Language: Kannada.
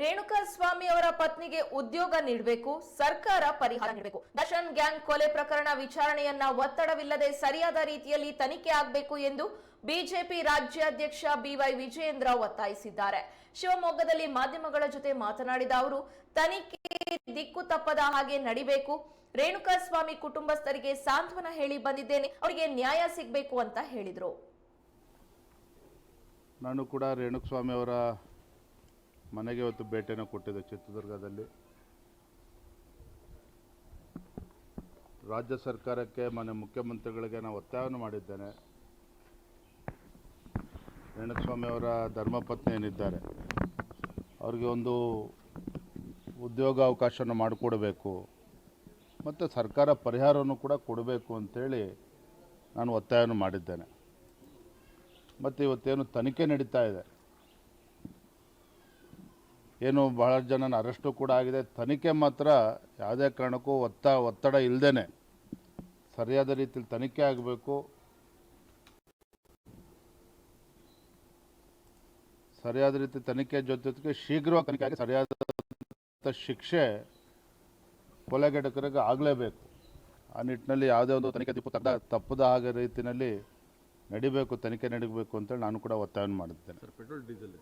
ರೇಣುಕಾ ಸ್ವಾಮಿ ಅವರ ಪತ್ನಿಗೆ ಉದ್ಯೋಗ ನೀಡಬೇಕು, ಸರ್ಕಾರ ಪರಿಹಾರ ನೀಡಬೇಕು. ದರ್ಶನ್ ಗ್ಯಾಂಗ್ ಕೊಲೆ ಪ್ರಕರಣ ವಿಚಾರಣೆಯನ್ನ ಒತ್ತಡವಿಲ್ಲದೆ ಸರಿಯಾದ ರೀತಿಯಲ್ಲಿ ತನಿಖೆ ಆಗಬೇಕು ಎಂದು ಬಿಜೆಪಿ ರಾಜ್ಯಾಧ್ಯಕ್ಷ ಬಿವೈ ವಿಜಯೇಂದ್ರ ಒತ್ತಾಯಿಸಿದ್ದಾರೆ. ಶಿವಮೊಗ್ಗದಲ್ಲಿ ಮಾಧ್ಯಮಗಳ ಜೊತೆ ಮಾತನಾಡಿದ ಅವರು, ತನಿಖೆ ದಿಕ್ಕು ತಪ್ಪದ ಹಾಗೆ ನಡಿಬೇಕು. ರೇಣುಕಾ ಸ್ವಾಮಿ ಕುಟುಂಬಸ್ಥರಿಗೆ ಸಾಂತ್ವನ ಹೇಳಿ ಬಂದಿದ್ದೇನೆ, ಅವರಿಗೆ ನ್ಯಾಯ ಸಿಗಬೇಕು ಅಂತ ಹೇಳಿದರು. ನಾನು ಕೂಡ ರೇಣುಕಸ್ವಾಮಿ ಅವರ ಮನೆಗೆ ಇವತ್ತು ಭೇಟಿಯನ್ನು ಕೊಟ್ಟಿದೆ ಚಿತ್ರದುರ್ಗದಲ್ಲಿ. ರಾಜ್ಯ ಸರ್ಕಾರಕ್ಕೆ, ಮನೆ ಮುಖ್ಯಮಂತ್ರಿಗಳಿಗೆ ನಾನು ಒತ್ತಾಯವನ್ನು ಮಾಡಿದ್ದೇನೆ. ರೇಣುಸ್ವಾಮಿ ಅವರ ಧರ್ಮಪತ್ನಿ ಏನಿದ್ದಾರೆ, ಅವ್ರಿಗೆ ಒಂದು ಉದ್ಯೋಗ ಅವಕಾಶವನ್ನು ಮಾಡಿಕೊಡಬೇಕು, ಮತ್ತು ಸರ್ಕಾರ ಪರಿಹಾರವನ್ನು ಕೂಡ ಕೊಡಬೇಕು ಅಂಥೇಳಿ ನಾನು ಒತ್ತಾಯವನ್ನು ಮಾಡಿದ್ದೇನೆ. ಮತ್ತು ಇವತ್ತೇನು ತನಿಖೆ ನಡೀತಾ ಇದೆ ಏನು ಬಹಳ ಜನನ ಅರೆಸ್ಟು ಕೂಡ ಆಗಿದೆ. ತನಿಖೆ ಮಾತ್ರ ಯಾವುದೇ ಕಾರಣಕ್ಕೂ ಒತ್ತ, ಒತ್ತಡ ಇಲ್ಲದೇ ಸರಿಯಾದ ರೀತಿಯಲ್ಲಿ ತನಿಖೆ ಆಗಬೇಕು. ಸರಿಯಾದ ರೀತಿ ತನಿಖೆ ಜೊತೆ ಜೊತೆಗೆ ಶೀಘ್ರವಾಗಿ ತನಿಖೆ ಆಗಿ ಸರಿಯಾದ ಶಿಕ್ಷೆ ಕೊಲೆಗಡಕರಿಗೆ ಆಗಲೇಬೇಕು. ಆ ನಿಟ್ಟಿನಲ್ಲಿ ಯಾವುದೇ ಒಂದು ತನಿಖೆ ದಿಕ್ಕು ತಪ್ಪ, ತಪ್ಪದ ಹಾಗೆ ರೀತಿಯಲ್ಲಿ ನಡಿಬೇಕು, ತನಿಖೆ ನಡೀಬೇಕು ಅಂತೇಳಿ ನಾನು ಕೂಡ ಒತ್ತಾಯ ಮಾಡುತ್ತೇನೆ ಪೆಟ್ರೋಲ್, ಡೀಸೆಲ್